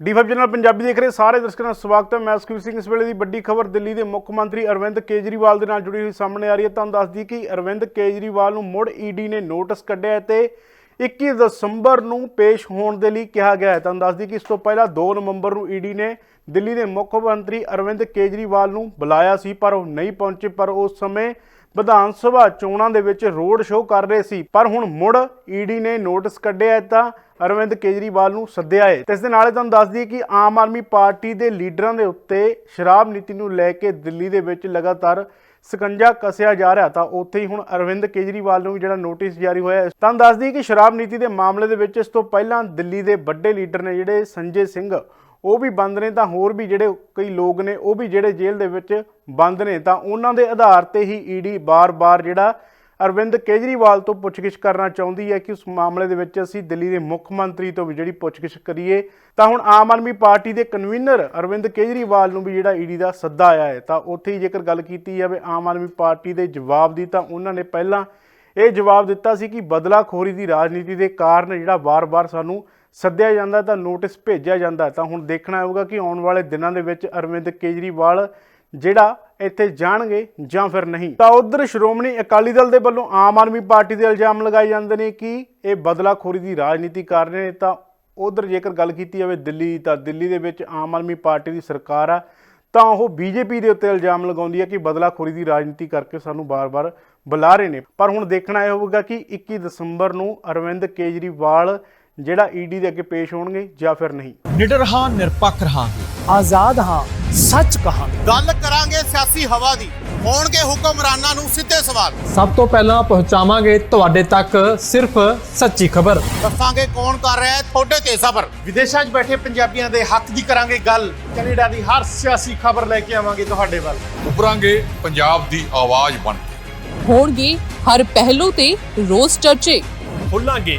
ਡੀਫਬ general Punjabi ਦੇਖ ਰਹੇ ਸਾਰੇ ਦਰਸ਼ਕਾਂ ਦਾ ਸਵਾਗਤ ਹੈ। ਮੈਂ ਸੁਖਵੀਰ ਸਿੰਘ। ਇਸ ਵੇਲੇ ਦੀ ਵੱਡੀ ਖਬਰ ਦਿੱਲੀ ਦੇ ਮੁੱਖ ਮੰਤਰੀ ਅਰਵਿੰਦ ਕੇਜਰੀਵਾਲ ਦੇ ਨਾਲ ਜੁੜੀ ਹੋਈ ਸਾਹਮਣੇ ਆ ਰਹੀ ਹੈ। ਤੁਹਾਨੂੰ ਦੱਸ ਦਈਏ ਕਿ ਅਰਵਿੰਦ ਕੇਜਰੀਵਾਲ ਨੂੰ ਮੁੜ ਈਡੀ ਨੇ ਨੋਟਿਸ ਕੱਢਿਆ ਹੈ ਤੇ 21 ਦਸੰਬਰ ਨੂੰ ਪੇਸ਼ ਹੋਣ ਦੇ ਲਈ ਕਿਹਾ ਗਿਆ ਹੈ। ਤੁਹਾਨੂੰ ਦੱਸ ਦਈਏ ਕਿ ਇਸ ਤੋਂ ਪਹਿਲਾਂ 2 ਨਵੰਬਰ ਨੂੰ ਈਡੀ ਨੇ ਦਿੱਲੀ ਦੇ ਮੁੱਖ ਮੰਤਰੀ ਅਰਵਿੰਦ ਕੇਜਰੀਵਾਲ ਨੂੰ ਬੁਲਾਇਆ ਸੀ, ਪਰ ਉਹ ਨਹੀਂ ਪਹੁੰਚੇ। ਪਰ ਉਸ ਸਮੇਂ ਵਿਧਾਨ ਸਭਾ ਚੋਣਾਂ ਦੇ ਵਿੱਚ ਰੋਡ ਸ਼ੋਅ ਕਰ ਰਹੇ ਸੀ, ਪਰ ਹੁਣ ਮੁੜ ਈਡੀ ਨੇ ਨੋਟਿਸ ਕੱਢਿਆ ਹੈ ਤਾਂ ਅਰਵਿੰਦ ਕੇਜਰੀਵਾਲ ਨੂੰ ਸੱਦਿਆ ਹੈ। ਤੇ ਇਸ ਦੇ ਨਾਲ ਹੀ ਤੁਹਾਨੂੰ ਦੱਸ ਦਈਏ ਕਿ ਆਮ ਆਦਮੀ ਪਾਰਟੀ ਦੇ ਲੀਡਰਾਂ ਦੇ ਉੱਤੇ ਸ਼ਰਾਬ ਨੀਤੀ ਨੂੰ ਲੈ ਕੇ ਦਿੱਲੀ ਦੇ ਵਿੱਚ ਲਗਾਤਾਰ ਸਕੰਜਾ ਕਸਿਆ ਜਾ ਰਿਹਾ, ਤਾਂ ਉੱਥੇ ਹੀ ਹੁਣ ਅਰਵਿੰਦ ਕੇਜਰੀਵਾਲ ਨੂੰ ਵੀ ਜਿਹੜਾ ਨੋਟਿਸ ਜਾਰੀ ਹੋਇਆ ਹੈ, ਤੁਹਾਨੂੰ ਦੱਸ ਦਈਏ ਕਿ ਸ਼ਰਾਬ ਨੀਤੀ ਦੇ ਮਾਮਲੇ ਦੇ ਵਿੱਚ ਇਸ ਤੋਂ ਪਹਿਲਾਂ ਦਿੱਲੀ ਦੇ ਵੱਡੇ ਲੀਡਰ ਨੇ ਜਿਹੜੇ ਸੰਜੇ ਸਿੰਘ ਉਹ ਵੀ ਬੰਦ ਨੇ ਤਾਂ ਹੋਰ ਵੀ ਜਿਹੜੇ ਕਈ ਲੋਕ ਨੇ, ਉਹ ਵੀ ਜਿਹੜੇ ਜੇਲ੍ਹ ਦੇ ਵਿੱਚ ਬੰਦ ਨੇ, ਤਾਂ ਉਹਨਾਂ ਦੇ ਆਧਾਰ ਤੇ ਹੀ ਈਡੀ ਬਾਰ-ਬਾਰ ਜਿਹੜਾ ਅਰਵਿੰਦ ਕੇਜਰੀਵਾਲ ਤੋਂ ਪੁੱਛਗਿੱਛ ਕਰਨਾ ਚਾਹੁੰਦੀ ਹੈ ਕਿ ਉਸ ਮਾਮਲੇ ਦੇ ਵਿੱਚ ਅਸੀਂ ਦਿੱਲੀ ਦੇ ਮੁੱਖ ਮੰਤਰੀ ਤੋਂ ਵੀ ਜਿਹੜੀ ਪੁੱਛਗਿੱਛ ਕਰੀਏ, ਤਾਂ ਹੁਣ ਆਮ ਆਦਮੀ ਪਾਰਟੀ ਦੇ ਕਨਵੀਨਰ ਅਰਵਿੰਦ ਕੇਜਰੀਵਾਲ ਨੂੰ ਵੀ ਜਿਹੜਾ ਈਡੀ ਦਾ ਸੱਦਾ ਆਇਆ ਹੈ, ਤਾਂ ਉੱਥੇ ਹੀ ਜੇਕਰ ਗੱਲ ਕੀਤੀ ਜਾਵੇ ਆਮ ਆਦਮੀ ਪਾਰਟੀ ਦੇ ਜਵਾਬ ਦੀ, ਤਾਂ ਉਹਨਾਂ ਨੇ ਪਹਿਲਾਂ ਇਹ ਜਵਾਬ ਦਿੱਤਾ ਸੀ ਕਿ ਬਦਲਾਖੋਰੀ ਦੀ ਰਾਜਨੀਤੀ ਦੇ ਕਾਰਨ ਜਿਹੜਾ ਵਾਰ-ਵਾਰ ਸਾਨੂੰ ਸੱਦਿਆ ਜਾਂਦਾ, ਤਾਂ ਨੋਟਿਸ ਭੇਜਿਆ ਜਾਂਦਾ। ਤਾਂ ਹੁਣ ਦੇਖਣਾ ਹੋਊਗਾ ਕਿ ਆਉਣ ਵਾਲੇ ਦਿਨਾਂ ਦੇ ਵਿੱਚ ਅਰਵਿੰਦ ਕੇਜਰੀਵਾਲ ਜਿਹੜਾ ਇੱਥੇ ਜਾਣਗੇ ਜਾਂ ਫਿਰ ਨਹੀਂ। ਤਾਂ ਉਧਰ ਸ਼੍ਰੋਮਣੀ ਅਕਾਲੀ ਦਲ ਦੇ ਵੱਲੋਂ ਆਮ ਆਦਮੀ ਪਾਰਟੀ ਦੇ ਇਲਜ਼ਾਮ ਲਗਾਏ ਜਾਂਦੇ ਨੇ ਕਿ ਇਹ ਬਦਲਾਖੋਰੀ ਦੀ ਰਾਜਨੀਤੀ ਕਰ ਰਹੇ ਨੇ। ਤਾਂ ਉਧਰ ਜੇਕਰ ਗੱਲ ਕੀਤੀ ਜਾਵੇ ਦਿੱਲੀ, ਤਾਂ ਦਿੱਲੀ ਦੇ ਵਿੱਚ ਆਮ ਆਦਮੀ ਪਾਰਟੀ ਦੀ ਸਰਕਾਰ ਆ, ਤਾਂ ਉਹ ਬੀਜੇਪੀ ਦੇ ਉੱਤੇ ਇਲਜ਼ਾਮ ਲਗਾਉਂਦੀ ਹੈ ਕਿ ਬਦਲਾਖੋਰੀ ਦੀ ਰਾਜਨੀਤੀ ਕਰਕੇ ਸਾਨੂੰ ਬਾਰ-ਬਾਰ ਬੁਲਾ ਰਹੇ ਨੇ। ਪਰ ਹੁਣ ਦੇਖਣਾ ਇਹ ਹੋਊਗਾ ਕਿ 21 ਦਸੰਬਰ ਨੂੰ ਅਰਵਿੰਦ ਕੇਜਰੀਵਾਲ ਜਿਹੜਾ ਈਡੀ ਦੇ ਅੱਗੇ ਪੇਸ਼ ਹੋਣਗੇ ਜਾਂ ਫਿਰ ਨਹੀਂ। ਨਿਡਰ ਹਾਂ ਨਿਰਪੱਖ ਰਹਾਂਗੇ। ਆਜ਼ਾਦ ਹਾਂ ਸੱਚ ਕਹਾਂਗੇ। ਗੱਲ ਕਰਾਂਗੇ ਸਿਆਸੀ ਹਵਾ ਦੀ। ਹੋਣਗੇ ਹੁਕਮਰਾਨਾਂ ਨੂੰ ਸਿੱਧੇ ਸਵਾਲ। ਸਭ ਤੋਂ ਪਹਿਲਾਂ ਪਹੁੰਚਾਵਾਂਗੇ ਤੁਹਾਡੇ ਤੱਕ ਸਿਰਫ ਸੱਚੀ ਖਬਰ। ਦੱਸਾਂਗੇ ਕੌਣ ਕਰ ਰਿਹਾ ਹੈ ਤੁਹਾਡੇ ਤੇ ਸਬਰ। ਵਿਦੇਸ਼ਾਂ 'ਚ ਬੈਠੇ ਪੰਜਾਬੀਆਂ ਦੇ ਹੱਕ ਦੀ ਕਰਾਂਗੇ ਗੱਲ। ਕੈਨੇਡਾ ਦੀ ਹਰ ਸਿਆਸੀ ਖਬਰ ਲੈ ਕੇ ਆਵਾਂਗੇ ਤੁਹਾਡੇ ਵੱਲ। ਉਭਰਾਂਗੇ ਪੰਜਾਬ ਦੀ ਆਵਾਜ਼ ਬਣ ਕੇ। ਹੋਣਗੇ ਹਰ ਪਹਿਲੂ ਤੇ ਰੋਜ਼ ਚਰਚੇ। ਖੋਲਾਂਗੇ